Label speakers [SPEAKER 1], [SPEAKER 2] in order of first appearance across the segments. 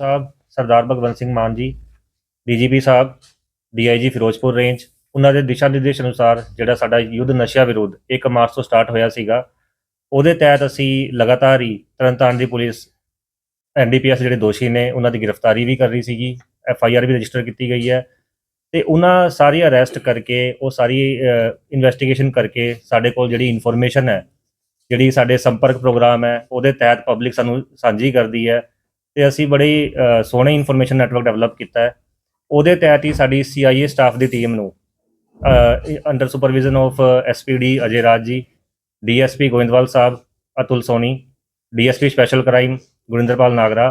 [SPEAKER 1] ਸਾਹਿਬ, ਸਰਦਾਰ Bhagwant Singh Mann ji, DGP sahib, DIG Firozpur range, ਉਹਨਾਂ ਦੇ ਦਿਸ਼ਾ ਨਿਰਦੇਸ਼ ਅਨੁਸਾਰ ਜਿਹੜਾ ਸਾਡਾ ਯੁੱਧ ਨਸ਼ਿਆਂ ਵਿਰੁੱਧ 1 ਮਾਰਚ ਤੋਂ ਸਟਾਰਟ ਹੋਇਆ ਸੀਗਾ, ਉਹਦੇ ਤਹਿਤ ਅਸੀਂ ਲਗਾਤਾਰ ਹੀ ਤਰਨਤਾਰਨ ਦੀ ਪੁਲਿਸ ਐਨਡੀਪੀਐਸ ਜਿਹੜੇ ਦੋਸ਼ੀ ਨੇ, ਉਹਨਾਂ ਦੀ ਗ੍ਰਿਫਤਾਰੀ ਵੀ ਕਰ ਰਹੀ ਸੀਗੀ, ਐੱਫ ਆਈ ਆਰ ਵੀ ਰਜਿਸਟਰ ਕੀਤੀ ਗਈ ਹੈ, ਤੇ ਉਹਨਾਂ ਸਾਰੀ ਅਰੈਸਟ ਕਰਕੇ, ਉਹ ਸਾਰੀ ਇਨਵੈਸਟੀਗੇਸ਼ਨ ਕਰਕੇ ਸਾਡੇ ਕੋਲ ਜਿਹੜੀ ਇਨਫੋਰਮੇਸ਼ਨ ਹੈ, ਜਿਹੜੀ ਸਾਡੇ ਸੰਪਰਕ ਪ੍ਰੋਗਰਾਮ ਹੈ, ਉਹਦੇ ਤਹਿਤ ਪਬਲਿਕ ਸਾਨੂੰ ਸਾਂਝੀ ਕਰਦੀ ਹੈ ਤੇ ਅਸੀਂ ਬੜੀ ਅ, ਸੋਹਣੇ ਇਨਫੋਰਮੇਸ਼ਨ ਨੈਟਵਰਕ ਡਿਵੈਲਪ ਕੀਤਾ ਹੈ। ਉਹਦੇ ਤਹਿਤ ਹੀ ਸਾਡੀ ਸੀਆਈਏ ਸਟਾਫ ਦੀ ਟੀਮ ਨੂੰ under supervision of SPD Ajay Raj ji DSP Goindwal Sahib Atul Soni DSP special crime Gurinderpal Nagra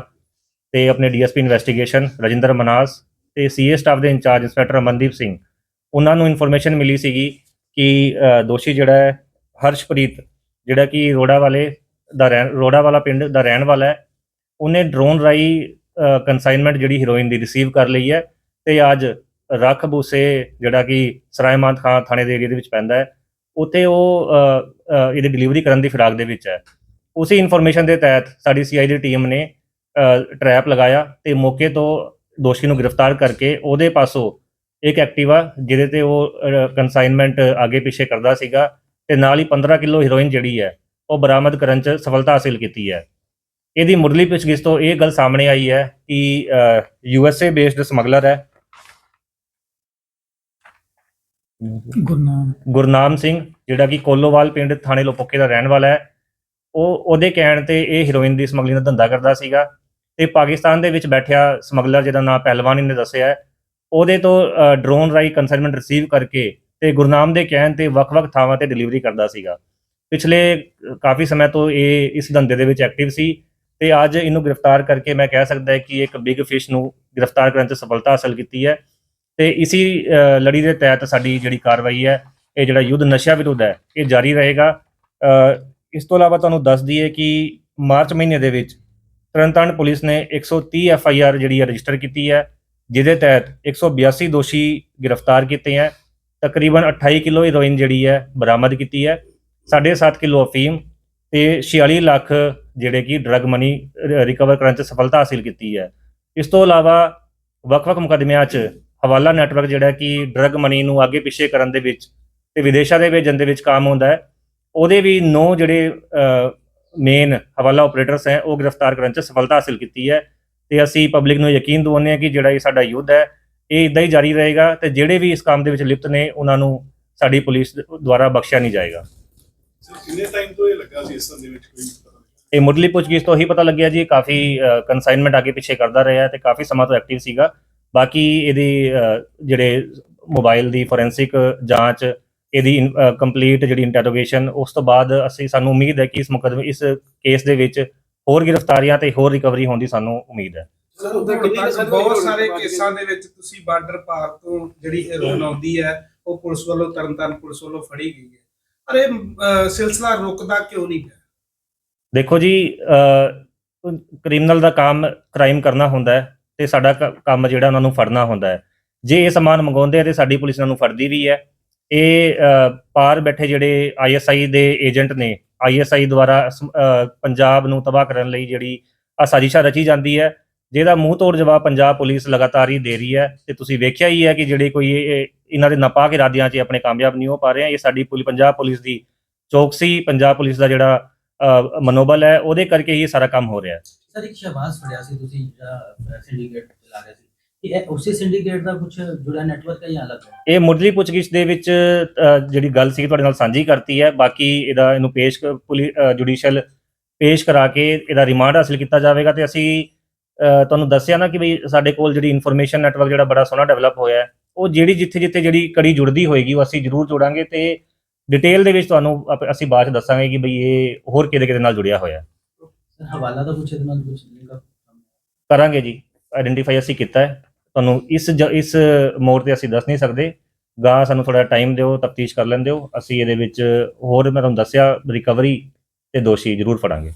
[SPEAKER 1] ਤੇ ਆਪਣੇ ਡੀਐਸਪੀ ਇਨਵੈਸਟੀਗੇਸ਼ਨ ਰਜਿੰਦਰ ਮਨਾਸ ਤੇ ਸੀਏ ਸਟਾਫ ਦੇ ਇੰਚਾਰਜ ਇੰਸਪੈਕਟਰ ਅਮਨਦੀਪ ਸਿੰਘ। ਉਹਨਾਂ ਨੂੰ ਇਨਫੋਰਮੇਸ਼ਨ ਮਿਲੀ ਸੀਗੀ ਕਿ ਦੋਸ਼ੀ ਜਿਹੜਾ ਹੈ ਹਰਸ਼ਪ੍ਰੀਤ ਜਿਹੜਾ ਕਿ ਰੋੜਾ ਵਾਲੇ ਦਾ ਰਹਿਣ ਰੋੜਾ ਵਾਲਾ ਪਿੰਡ ਦਾ ਰਹਿਣ ਵਾਲਾ ਹੈ ਉਹਨੇ ਡਰੋਨ ਰਾਈ ਕਨਸਾਈਨਮੈਂਟ ਜਿਹੜੀ ਹੀਰੋਇਨ ਦੀ ਰਿਸੀਵ ਕਰ ਲਈ ਹੈ ਤੇ ਅੱਜ ਰੱਖ ਬੂਸੇ ਜਿਹੜਾ ਕਿ ਸਰਾਇਮਾਨ ਖਾਨ ਥਾਣੇ ਦੇ ਏਰੀਆ ਦੇ ਵਿੱਚ ਪੈਂਦਾ ਹੈ, ਉੱਥੇ ਉਹ ਇਹਦੀ ਡਿਲੀਵਰੀ ਕਰਨ ਦੀ ਫਿਰਾਕ ਦੇ ਵਿੱਚ ਹੈ। ਉਸੇ ਇਨਫੋਰਮੇਸ਼ਨ ਦੇ ਤਹਿਤ ਸਾਡੀ ਸੀਆਈ ਦੀ ਟੀਮ ਨੇ ਟਰੈਪ ਲਗਾਇਆ ਤੇ ਮੌਕੇ ਤੋਂ ਦੋਸ਼ੀ ਨੂੰ ਗ੍ਰਿਫਤਾਰ ਕਰਕੇ ਉਹਦੇ ਪਾਸੋਂ ਇੱਕ ਐਕਟਿਵਾ ਜਿਹਦੇ ਤੇ ਉਹ ਕਨਸਾਈਨਮੈਂਟ ਅੱਗੇ ਪਿੱਛੇ ਕਰਦਾ ਸੀਗਾ ਤੇ ਨਾਲ ਹੀ 15 ਕਿਲੋ ਹੀਰੋਇਨ ਜਿਹੜੀ ਹੈ, ਉਹ ਬਰਾਮਦ ਕਰਨ 'ਚ ਸਫਲਤਾ ਹਾਸਿਲ ਕੀਤੀ ਹੈ। ਇਹਦੀ ਮੁੱਢਲੀ ਪੁੱਛਗਿੱਛ ਤੋਂ ਇਹ ਗੱਲ ਸਾਹਮਣੇ ਆਈ ਹੈ ਕਿ ਯੂਐਸਏ ਬੇਸਡ ਸਮਗਲਰ ਹੈ।
[SPEAKER 2] ਗੁਰਨਾਮ।
[SPEAKER 1] ਗੁਰਨਾਮ ਸਿੰਘ ਜਿਹੜਾ ਕਿ ਕੋਲੋਵਾਲ ਪਿੰਡ ਥਾਣੇ ਲੋਪੋਕੇ ਦਾ ਰਹਿਣ ਵਾਲਾ ਹੈ। ਉਹ ਉਹਦੇ ਕਹਿਣ ਤੇ ਇਹ ਹੀਰੋਇਨ ਦੀ ਸਮਗਲਿੰਗ ਦਾ ਧੰਦਾ ਕਰਦਾ ਸੀਗਾ ਤੇ ਪਾਕਿਸਤਾਨ ਦੇ ਵਿੱਚ ਬੈਠਿਆ ਸਮਗਲਰ ਜਿਹਦਾ ਨਾਮ ਪਹਿਲਵਾਨ ਨੇ ਦੱਸਿਆ ਹੈ ਉਹਦੇ ਤੋਂ ਡਰੋਨ ਰਾਈ ਕਨਸਾਈਨਮੈਂਟ ਰਿਸੀਵ ਕਰਕੇ ਤੇ ਗੁਰਨਾਮ ਦੇ ਕਹਿਣ ਤੇ ਵੱਖ-ਵੱਖ ਥਾਵਾਂ ਤੇ ਡਿਲੀਵਰੀ ਕਰਦਾ ਸੀਗਾ। ਪਿਛਲੇ ਕਾਫੀ ਸਮੇਂ ਤੋਂ ਇਹ ਇਸ ਧੰਦੇ ਦੇ ਵਿੱਚ ਐਕਟਿਵ ਸੀ। ਤੇ ਅੱਜ ਇਹਨੂੰ ਗ੍ਰਿਫਤਾਰ ਕਰਕੇ ਮੈਂ ਕਹਿ ਸਕਦਾ ਕਿ ਇੱਕ ਬਿਗ ਫਿਸ਼ ਨੂੰ ਗ੍ਰਿਫਤਾਰ ਕਰਨ 'ਚ ਸਫਲਤਾ ਹਾਸਲ ਕੀਤੀ ਹੈ। ਤੇ ਇਸੀ ਲੜੀ ਦੇ ਤਹਿਤ ਸਾਡੀ ਜਿਹੜੀ ਕਾਰਵਾਈ ਹੈ, ਇਹ ਜਿਹੜਾ ਯੁੱਧ ਨਸ਼ਾ ਵਿਰੁੱਧ ਹੈ, ਇਹ ਜਾਰੀ ਰਹੇਗਾ। ਇਸ ਤੋਂ ਇਲਾਵਾ ਤੁਹਾਨੂੰ ਦੱਸ ਦਈਏ ਕਿ ਮਾਰਚ ਮਹੀਨੇ ਦੇ ਵਿੱਚ ਤਰਨਤਾਰਨ ਪੁਲਿਸ ਨੇ 130 ਐਫ ਆਈ ਆਰ ਜਿਹੜੀ ਹੈ ਰਜਿਸਟਰ ਕੀਤੀ ਹੈ, ਜਿਹਦੇ ਤਹਿਤ 182 ਦੋਸ਼ੀ ਗ੍ਰਿਫਤਾਰ ਕੀਤੇ ਹੈ। ਤਕਰੀਬਨ 28 ਕਿਲੋ ਹੀਰੋਇਨ ਜਿਹੜੀ ਹੈ ਬਰਾਮਦ ਕੀਤੀ ਹੈ। 7.5 ਕਿਲੋ ਅਫੀਮ ਤੇ 46 ਲੱਖ ਜਿਹੜੇ ਕਿ ਡਰਗ ਮਨੀ ਰਿਕਵਰ ਕਰਨ 'ਚ ਸਫਲਤਾ ਹਾਸਿਲ ਕੀਤੀ ਹੈ। ਇਸ ਤੋਂ ਇਲਾਵਾ ਵੱਖ-ਵੱਖ ਮੁਕੱਦਮਿਆਂ 'ਚ ਹਵਾਲਾ ਨੈਟਵਰਕ ਜਿਹੜਾ ਕਿ ਡਰਗ ਮਨੀ ਨੂੰ ਅੱਗੇ ਪਿੱਛੇ ਕਰਨ ਦੇ ਵਿੱਚ ਤੇ ਵਿਦੇਸ਼ਾਂ ਦੇ ਭੇਜਣ ਦੇ ਵਿੱਚ ਕੰਮ ਹੁੰਦਾ ਹੈ, ਉਹਦੇ ਵੀ ਨੌ ਜਿਹੜੇ ਮੇਨ ਹਵਾਲਾ ਆਪਰੇਟਰਸ ਹੈ, ਉਹ ਗ੍ਰਿਫਤਾਰ ਕਰਨ 'ਚ ਸਫਲਤਾ ਹਾਸਿਲ ਕੀਤੀ ਹੈ। ਤੇ ਅਸੀਂ ਪਬਲਿਕ ਨੂੰ ਯਕੀਨ ਦਿਵਾਉਂਦੇ ਹਾਂ ਕਿ ਜਿਹੜਾ ਇਹ ਸਾਡਾ ਯੁੱਧ ਹੈ, ਇਹ ਇਦਾਂ ਹੀ ਜਾਰੀ ਰਹੇਗਾ ਤੇ ਜਿਹੜੇ ਵੀ ਇਸ ਕੰਮ ਦੇ ਵਿੱਚ ਲਿਪਤ ਨੇ, ਉਹਨਾਂ ਨੂੰ ਸਾਡੀ ਪੁਲਿਸ ਦੁਆਰਾ ਬਖਸ਼ਿਆ ਨਹੀਂ ਜਾਏਗਾ।
[SPEAKER 3] ਕਿੰਨੇ ਟਾਈਮ ਤੋਂ ਇਹ ਲੱਗਾ ਸੀ ਇਸ ਸੰਦੇ ਵਿੱਚ ਕੋਈ ਪਤਾ ਨਹੀਂ
[SPEAKER 1] ਇਹ ਮੁੱਢਲੀ ਪੁੱਛਗਿੱਛ ਤੋਂ ਹੀ ਪਤਾ ਲੱਗਿਆ ਜੀ ਇਹ ਕਾਫੀ ਕਨਸਾਈਨਮੈਂਟ ਅੱਗੇ ਪਿੱਛੇ ਕਰਦਾ ਰਿਹਾ ਤੇ ਕਾਫੀ ਸਮਾਂ ਤੋਂ ਐਕਟਿਵ ਸੀਗਾ। ਬਾਕੀ ਇਹਦੀ ਅ, ਜਿਹੜੇ ਮੋਬਾਈਲ ਦੀ ਫੋਰੈਂਸਿਕ ਜਾਂਚ ਇਹਦੀ ਕੰਪਲੀਟ ਜਿਹੜੀ ਇੰਟਰੋਗੇਸ਼ਨ ਉਸ ਤੋਂ ਬਾਅਦ ਅਸੀਂ ਸਾਨੂੰ ਉਮੀਦ ਹੈ ਕਿ ਇਸ ਮੁਕਦਮੇ ਇਸ ਕੇਸ ਦੇ ਵਿੱਚ ਹੋਰ ਗ੍ਰਿਫਤਾਰੀਆਂ ਤੇ ਹੋਰ ਰਿਕਵਰੀ ਹੋਣ ਦੀ ਸਾਨੂੰ ਉਮੀਦ ਹੈ।
[SPEAKER 3] ਸਰ ਉਹਦਾ ਕਿੰਨੀ ਕੁ ਸਜ਼ਾ
[SPEAKER 2] ਬਹੁਤ ਸਾਰੇ ਕੇਸਾਂ ਦੇ ਵਿੱਚ ਤੁਸੀਂ ਬਾਰਡਰ ਪਾਰ ਤੋਂ ਜਿਹੜੀ ਹੈਰੋਇਨ ਆਉਂਦੀ ਹੈ ਉਹ ਪੁਲਿਸ ਵੱਲੋਂ ਤਰਨਤਾਰਨ ਪੁਲਿਸ ਵੱਲੋਂ ਫੜੀ ਗਈ ਹੈ। ਪਰ ਇਹ ਅਹ, ਸਿਲਸਿਲਾ ਰੁਕਦਾ ਕਿਉਂ ਨਹੀਂ ਹੈ
[SPEAKER 1] ਦੇਖੋ ਜੀ ਕ੍ਰਿਮੀਨਲ ਦਾ ਕੰਮ ਕ੍ਰਾਈਮ ਕਰਨਾ ਹੁੰਦਾ ਹੈ ਤੇ ਸਾਡਾ ਕ- ਕੰਮ ਜਿਹੜਾ ਉਹਨਾਂ ਨੂੰ ਫੜਨਾ ਹੁੰਦਾ ਹੈ। ਜੇ ਇਹ ਸਮਾਨ ਮੰਗਾਉਂਦੇ ਆ ਤੇ ਸਾਡੀ ਪੁਲਿਸ ਇਹਨਾਂ ਨੂੰ ਫੜਦੀ ਵੀ ਹੈ। ਇਹ ਅ, ਪਾਰ ਬੈਠੇ ਜਿਹੜੇ ਆਈਐਸਆਈ ਦੇ ਏਜੰਟ ਨੇ ਆਈਐਸਆਈ ਦੁਆਰਾ ਸ- ਅ, ਪੰਜਾਬ ਨੂੰ ਤਬਾਹ ਕਰਨ ਲਈ ਜਿਹੜੀ ਆ ਸਾਜ਼ਿਸ਼ਾਂ ਰਚੀ ਜਾਂਦੀ ਹੈ ਜਿਹਦਾ ਮੂੰਹ ਤੋੜ ਜਵਾਬ ਪੰਜਾਬ ਪੁਲਿਸ ਲਗਾਤਾਰ ਹੀ ਦੇ ਰਹੀ ਹੈ। ਤੇ ਤੁਸੀਂ ਵੇਖਿਆ ਹੀ ਹੈ ਕਿ ਜਿਹੜੇ ਕੋਈ ਇਹ- ਇਹ- ਇਹਨਾਂ ਦੇ ਨਾਪਾਕ ਇਰਾਦਿਆਂ 'ਚ ਆਪਣੇ ਕਾਮਯਾਬ ਨਹੀਂ ਹੋ ਪਾ ਰਹੇ ਆ। ਇਹ ਸਾਡੀ ਪੁਲਿਸ ਪੰਜਾਬ ਪੁਲਿਸ ਦੀ ਚੌਕਸੀ ਪੰਜਾਬ ਪੁਲਿਸ ਦਾ ਜਿਹੜਾ ਮਨੋਬਲ ਹੈ ਉਹਦੇ ਕਰਕੇ ਹੀ ਇਹ ਸਾਰਾ ਕੰਮ ਹੋ ਰਿਹਾ। ਹੈ
[SPEAKER 4] ਸਰ ਇੱਕ ਫੜਿਆ ਸੀ ਤੁਸੀਂ ਜਿਹੜਾ ਸਿੰਡੀਕੇਟ ਚਲਾ ਰਹੇ ਸੀ। ਇਹ ਉਸੇ ਸਿੰਡੀਕੇਟ ਦਾ ਕੁਝ ਜੁੜਾ ਨੈਟਵਰਕ ਹੈ ਜਾਂ ਅਲੱਗ ਹੈ?
[SPEAKER 1] ਇਹ ਮੁੱਢਲੀ ਪੁੱਛਗਿੱਛ ਦੇ ਵਿੱਚ ਜਿਹੜੀ ਗੱਲ ਸੀ ਤੁਹਾਡੇ ਨਾਲ ਸਾਂਝੀ ਕਰਤੀ ਹੈ। ਬਾਕੀ ਇਹਦਾ ਇਹਨੂੰ ਪੇਸ਼ ਜੁਡੀਸ਼ੀਅਲ ਪੇਸ਼ ਕਰਾ ਕੇ ਇਹਦਾ ਰਿਮਾਂਡ ਹਾਸਲ ਕੀਤਾ ਜਾਵੇਗਾ ਤੇ ਅਸੀਂ ਤੁਹਾਨੂੰ ਦੱਸਿਆ ਨਾ ਕਿ ਵੀ ਸਾਡੇ ਕੋਲ ਜਿਹੜੀ ਇਨਫੋਰਮੇਸ਼ਨ ਨੈਟਵਰਕ ਜਿਹੜਾ ਬੜਾ ਸੋਹਣਾ ਡਿਵੈਲਪ ਹੋਇਆ ਹੈ। ਉਹ ਜਿਹੜੀ ਜਿੱਥੇ ਜਿੱਥੇ ਜਿਹੜੀ ਕੜੀ ਜੁੜਦੀ ਹੋਏਗੀ ਉਹ ਅਸੀਂ ਜ਼ਰੂਰ ਜੋੜਾਂਗੇ ਤੇ ਡਿਟੇਲ ਦੇ ਵਿੱਚ ਤੁਹਾਨੂੰ ਆਪ- ਅਸੀਂ ਬਾਅਦ ਚ ਦੱਸਾਂਗੇ ਕਿ ਬਈ ਇਹ ਹੋਰ ਕਿਹਦੇ ਕਿਹਦੇ ਨਾਲ ਜੁੜਿਆ ਹੋਇਆ। ਹੈ
[SPEAKER 4] ਸਰ ਹਵਾਲਾ ਦਾ ਕੁਝ ਇਹਦੇ ਨਾਲ ਕੁਝ ਲਿੰਕ
[SPEAKER 1] ਕਰਾਂਗੇ ਜੀ। ਆਇਡੈਂਟੀਫਾਈ ਅਸੀਂ ਕੀਤਾ ਹੈ। ਤੁਹਾਨੂੰ ਇਸ ਜ- ਇਸ ਮੋੜ ਤੇ ਅਸੀਂ ਦੱਸ ਨਹੀਂ ਸਕਦੇ। ਗਾਂ ਸਾਨੂੰ ਥੋੜਾ ਟਾਈਮ ਦਿਓ ਤਫਤੀਸ਼ ਕਰ ਲੈਣ ਦਿਓ ਅਸੀਂ ਇਹਦੇ ਵਿੱਚ ਹੋਰ ਮੈਂ ਤੁਹਾਨੂੰ ਦੱਸਿਆ ਰਿਕਵਰੀ ਤੇ ਦੋਸ਼ੀ ਜ਼ਰੂਰ ਫੜਾਂਗੇ।